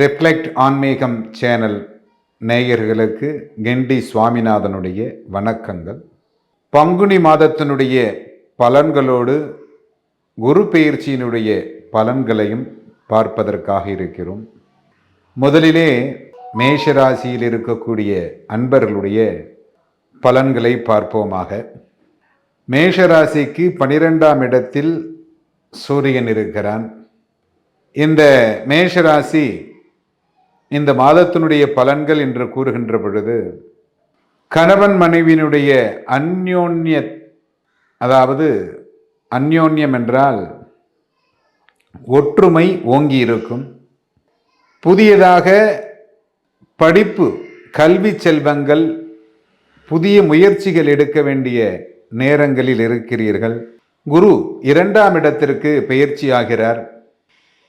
Reflect ஆன்மீகம் channel நேயர்களுக்கு கெண்டி சுவாமிநாதனுடைய வணக்கங்கள். பங்குனி மாதத்தினுடைய பலன்களோடு குரு பயிற்சியினுடைய பலன்களையும் பார்ப்பதற்காக இருக்கிறோம். முதலிலே மேஷராசியில் இருக்கக்கூடிய அன்பர்களுடைய பலன்களை பார்ப்போமாக. மேஷராசிக்கு பனிரெண்டாம் இடத்தில் சூரியன் இருக்கிறான். இந்த மேஷராசி இந்த மாதத்தினுடைய பலன்கள் என்று கூறுகின்ற பொழுது கணவன் மனைவியினுடைய அந்யோன்ய அதாவது அந்யோன்யம் என்றால் ஒற்றுமை ஓங்கி இருக்கும். புதியதாக படிப்பு கல்வி செல்வங்கள் புதிய முயற்சிகள் எடுக்க வேண்டிய நேரங்களில் இருக்கிறீர்கள். குரு இரண்டாம் இடத்திற்கு பெயர்ச்சியாகிறார்.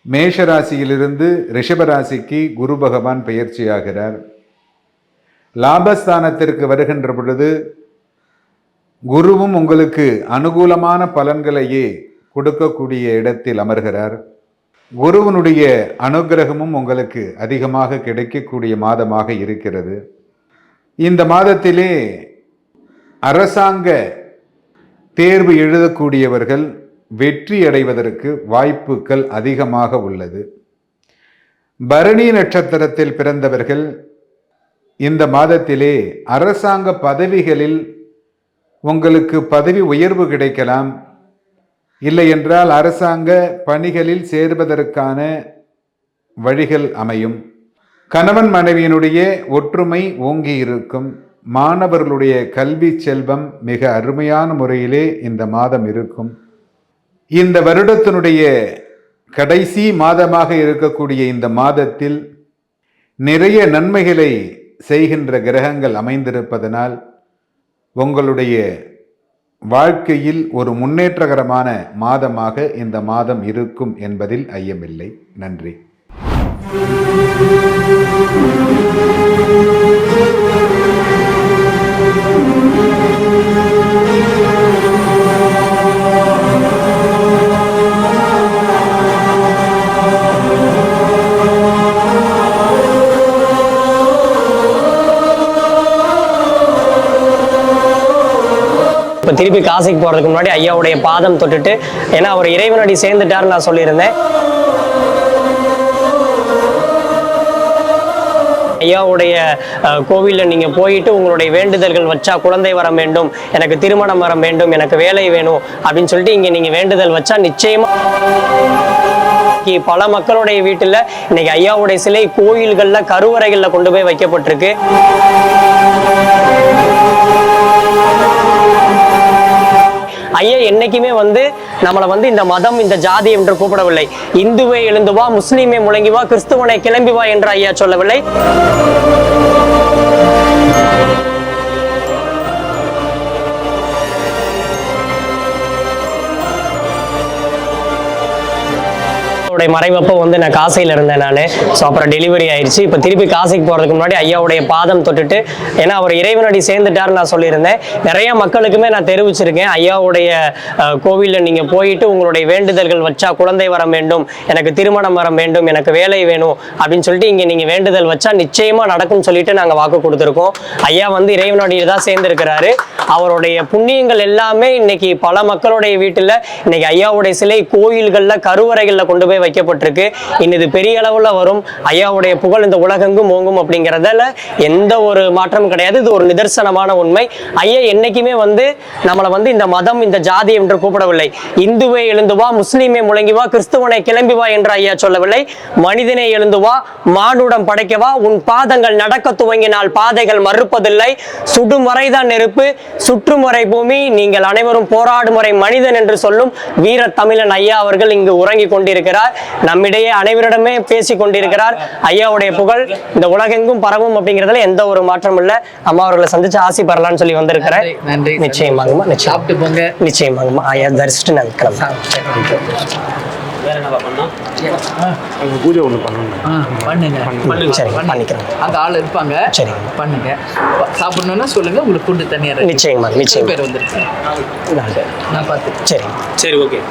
மேஷராசியிலிருந்து ரிஷபராசிக்கு குரு பகவான் பெயர்ச்சியாகிறார். லாபஸ்தானத்திற்கு வருகின்ற பொழுது குருவும் உங்களுக்கு அனுகூலமான பலன்களையே கொடுக்கக்கூடிய இடத்தில் அமர்கிறார். குருவனுடைய அனுகிரகமும் உங்களுக்கு அதிகமாக கிடைக்கக்கூடிய மாதமாக இருக்கிறது. இந்த மாதத்திலே அரசாங்க தேர்வு எழுதக்கூடியவர்கள் வெற்றி அடைவதற்கு வாய்ப்புகள் அதிகமாக உள்ளது. பரணி நட்சத்திரத்தில் பிறந்தவர்கள் இந்த மாதத்திலே அரசாங்க பதவிகளில் உங்களுக்கு பதவி உயர்வு கிடைக்கலாம். இல்லை என்றால் அரசாங்க பணிகளில் சேர்வதற்கான வழிகள் அமையும். கணவன் மனைவியினுடைய ஒற்றுமை ஓங்கி இருக்கும். மாணவர்களுடைய கல்வி செல்வம் மிக அருமையான முறையிலே இந்த மாதம் இருக்கும். இந்த வருடத்தினுடைய கடைசி மாதமாக இருக்கக்கூடிய இந்த மாதத்தில் நிறைய நன்மைகளை செய்கின்ற கிரகங்கள் அமைந்திருப்பதனால் உங்களுடைய வாழ்க்கையில் ஒரு முன்னேற்றகரமான மாதமாக இந்த மாதம் இருக்கும் என்பதில் ஐயமில்லை. நன்றி. இப்போ திருப்பி காசிக்கு போகிறதுக்கு முன்னாடி ஐயாவுடைய பாதம் தொட்டுட்டு ஏன்னா அவர் இறைவனடி சேர்ந்துட்டாருன்னு நான் சொல்லியிருந்தேன். ஐயாவுடைய கோவிலில் நீங்கள் நீங்க போயிட்டு உங்களுடைய வேண்டுதல்கள் வச்சா குழந்தை வர வேண்டும் எனக்கு திருமணம் வர வேண்டும் எனக்கு வேலை வேணும் அப்படின்னு சொல்லிட்டு இங்க நீங்க வேண்டுதல் வச்சா நிச்சயமாக பல மக்களுடைய வீட்டில் இன்னைக்கு ஐயாவுடைய சிலை கோயில்கள்ல கருவறைகளில் கொண்டு போய் வைக்கப்பட்டிருக்கு. ஐயா என்னைக்குமே வந்து நம்மளை வந்து இந்த மதம் இந்த ஜாதி என்று கூப்பிடவில்லை. இந்துவை எழுந்து வா முஸ்லீமே முழங்கி வா கிறிஸ்துவனை கிளம்பி வா என்று ஐயா சொல்லவில்லை. ஐயாவுடைய மறைவப்போ வந்து நான் காசையில் இருந்தேன் நான். ஸோ அப்புறம் டெலிவரி ஆயிடுச்சு இப்போ திருப்பி காசைக்கு போகிறதுக்கு முன்னாடி ஐயாவுடைய பாதம் தொட்டுட்டு ஏன்னா அவர் இறைவனடி சேர்ந்துட்டார் நான் சொல்லியிருந்தேன். நிறைய மக்களுக்குமே நான் தெரிவிச்சிருக்கேன். ஐயாவுடைய கோவிலில் நீங்கள் போயிட்டு உங்களுடைய வேண்டுதல்கள் வச்சா குழந்தை வர வேண்டும் எனக்கு திருமணம் வர வேண்டும் எனக்கு வேலை வேணும் அப்படின்னு சொல்லிட்டு இங்கே நீங்கள் வேண்டுதல் வச்சா நிச்சயமாக நடக்கும்னு சொல்லிட்டு நாங்கள் வாக்கு கொடுத்துருக்கோம். ஐயா வந்து இறைவனுடைய தான் சேர்ந்துருக்கிறாரு. அவருடைய புண்ணியங்கள் எல்லாமே இன்னைக்கு பல மக்களுடைய வீட்டில் இன்னைக்கு ஐயாவுடைய சிலை கோயில்களில் கருவறைகளில் கொண்டு போய் வைக்கப்பட்டிருக்கு. இன்னது பெரிய அளவில் வரும். ஐயாவுடைய புகழ் இந்த உலகெங்கும் ஓங்கும் அப்படிங்கிறதுல எந்த ஒரு மாற்றமும் கிடையாது. இது ஒரு நிதர்சனமான உண்மை. ஐயா என்னைக்குமே வந்து நம்மளை வந்து இந்த மதம் இந்த ஜாதி என்று கூப்பிடவில்லை. இந்துவை எழுந்து வா முஸ்லீமே முழங்கி வா கிறிஸ்துவனை கிளம்பி வா என்று ஐயா சொல்லவில்லை. மனிதனை எழுந்து வா மானுடம் படைக்கவா உன் பாதங்கள் நடக்க துவங்கினால் பாதைகள் மறுப்பதில்லை. சுடும் வரைதான் நெருப்பு. சுற்றும் வரை பூமி நீங்கள் அனைவரும் போராடும் வரை மனிதன் என்று சொல்லும் வீர தமிழன் ஐயா அவர்கள் இங்கு உறங்கிக் கொண்டிருக்கிறார். நம்மிடையே அனைவரிடமே பேசிக் கொண்டிருக்கிறார். ஐயாவுடைய புகழ் இந்த உலகெங்கும் பரவும் அப்படிங்கிறதுல எந்த ஒரு மாற்றமும் இல்ல. அம்மா அவர்களை சந்திச்சு ஆசி பெறலாம்னு சொல்லி வந்திருக்கிறேன் நன்றி, நன்றி. நிச்சயமாங்கம்மா நிச்சயம் சாப்பிட்டு போங்க. தரிசிட்டு நான் கிளம்புறேன் பூஜை ஒன்று பண்ணணும். ஆ, பண்ணுங்க. சரிங்க, பண்ணுங்க. பண்ணிக்கிறேன். அங்க ஆள் இருப்பாங்க. சரிங்க. பண்ணுங்க. சாப்பிடணும்னா சொல்லுங்க உங்களுக்கு ஃபுட்டு தனியா ready. நிச்சயமா, நிச்சயமா. பேர் வந்துருக்கு நான் பார்த்து. சரி. சரி ஓகே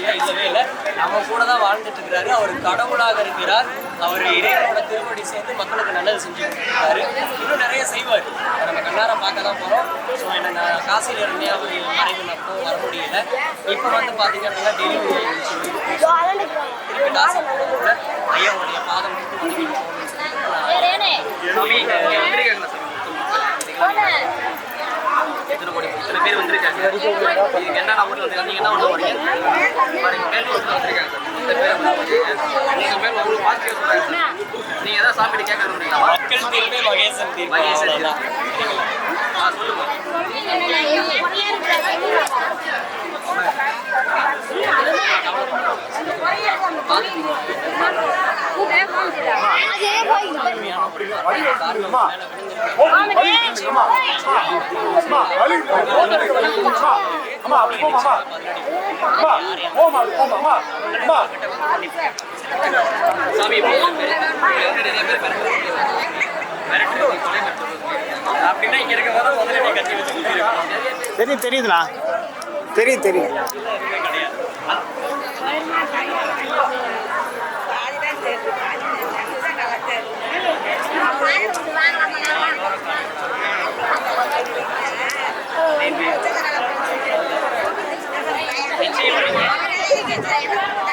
அப்படிலாம் இல்லவே இல்லை நம்ம கூட தான் வாழ்ந்துட்டு இருக்கிறாரு அவர் கடவுளாக இருக்கிறார் அவர் இறைவனோட திருவடி சேர்ந்து மக்களுக்கு நல்லது செஞ்சுட்டு இருக்காரு இன்னும் நிறைய செய்வார் நம்ம கண்ணார பார்க்க தான் போகிறோம் ஸோ என்ன நான் காசியில் இருந்தே அவர் மறைவு அப்போ வர முடியல இப்போ வந்து பார்த்தீங்க அப்படின்னா டெலிவரி திருப்பி காசி போகிறதுக்குள்ள ஐயாவுடைய பாதம் மட்டும் வணங்கிட்டு போகணும்னு கோடி இத்தனை பேர் வந்திருக்காங்க. இதுக்கு என்ன நம்பர் வந்து நீங்க என்ன பண்ண போறீங்க பாருங்க மேல் ரோட்ல வந்திருக்காங்க சார் இந்த பேர் வந்திருக்கீங்க நீங்க மேல் உங்களுக்கு பாசிட்டிவ் சொல்றாங்க சார் நீங்க ஏதாவது சாப்பிட்டு கேட்க விரும்புறீங்களா மக்கள் தீர்ப்பே மகேசன் தீர்ப்பு மகேசன் தீர்ப்பு ஆ சொல்லுங்க அம்மா அப்படி போமா அம்மா அம்மா போமா போமா அம்மா அம்மா சாமி இப்போ நிறைய பேர் மிரட்டு கொலை மிரட்டு அப்படின்னா இங்க இருக்க போது முதல்ல நீ கத்தி வச்சு குத்திருக்கணும் தெரியும் தெரியுதுண்ணா. தெரியும் தெரியும். Thank you.